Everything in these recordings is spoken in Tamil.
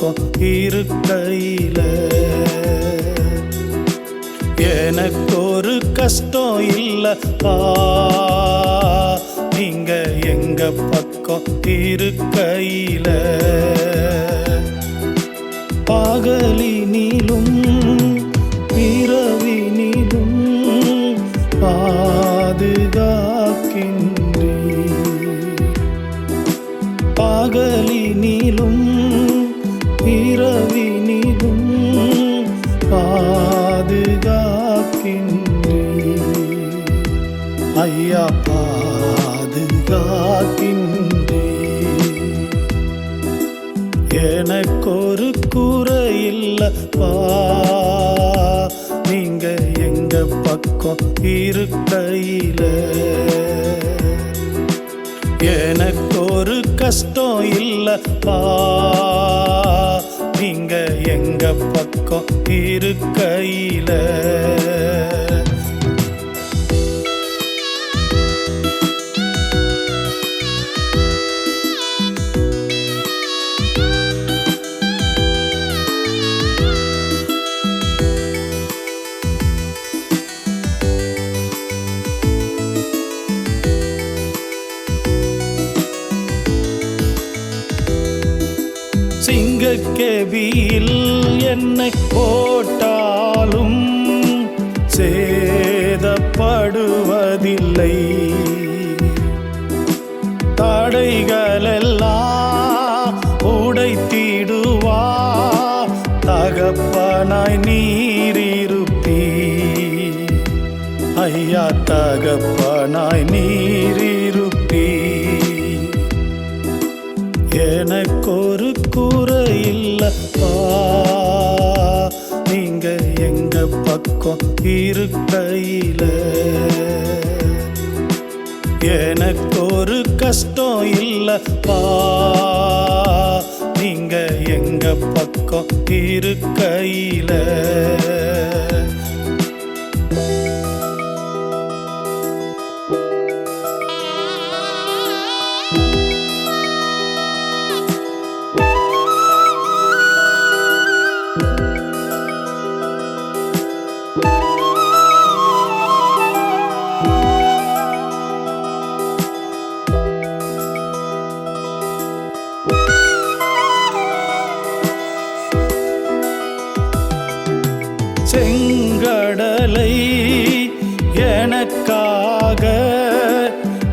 பக்கம் இருக்கையில். எனக்கு ஒரு கஷ்டம் இல்லப்பா நீங்க எங்க பக்கம் இருக்கையில். பாகலினிலும் பிறவினிலும் பாதுகாக்கின்றி பகலினிலும் பாதுகாக்கின்றே. எனக்கொரு குறை இல்லப்பா நீங்க எங்க பக்கம் இருக்கையில. எனக்கு ஒரு கஷ்டம் இல்லப்பா. நீங்க எங்க பக்கம் இருக்கையில. சிங்கக்கேபியில் என்னை போட்டாலும் சேதப்படுவதில்லை. தடைகளெல்லாம் உடைத்திடுவா. தகப்பனாய் நீரிருப்பீ ஐயா தகப்பனாய் நீரிருப்பீ எனக்கொரு பக்கம் எனக்கு ஒரு கஷ்டம் இல்லப்பா நீங்க எங்க பக்கம் இருக்கையில? எனக்காக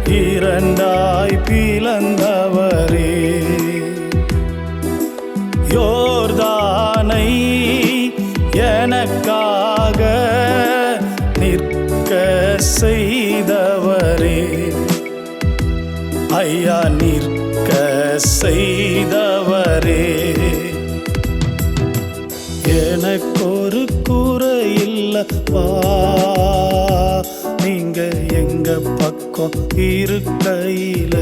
இரண்டாய் பிளந்தவரே. யோர்தானை எனக்காக நிற்க செய்தவரே. ஐயா நிற்க செய்தவரே. எனக்கொரு கூ இல்லப்பா நீங்க எங்க பக்கம் இருக்கையில?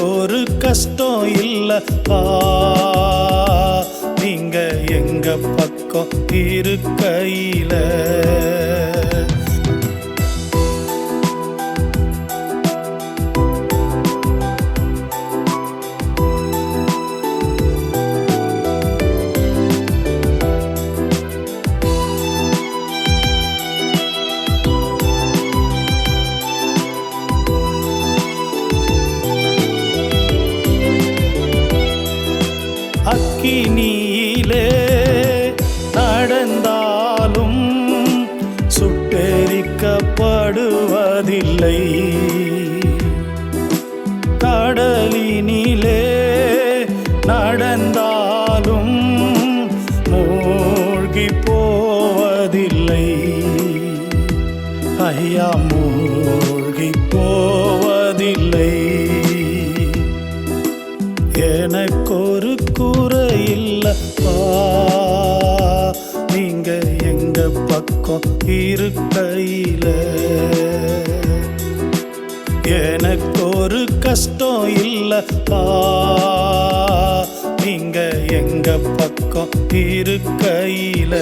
ஒரு கஷ்டம் இல்லப்பா நீங்க எங்க பக்கம் இருக்கையில? நீலே நடந்தாலும் சுட்டெரிக்கப்படுவதில்லை. கடலினிலே நடந்தாலும் மூழ்கி போவதில்லை ஐயா மூழ்கி போவதில்லை குத்திருக்கையில் எனக்கு ஒரு கஷ்டம் இல்லப்பா நீங்க எங்க பக்கம் இருக்கையில.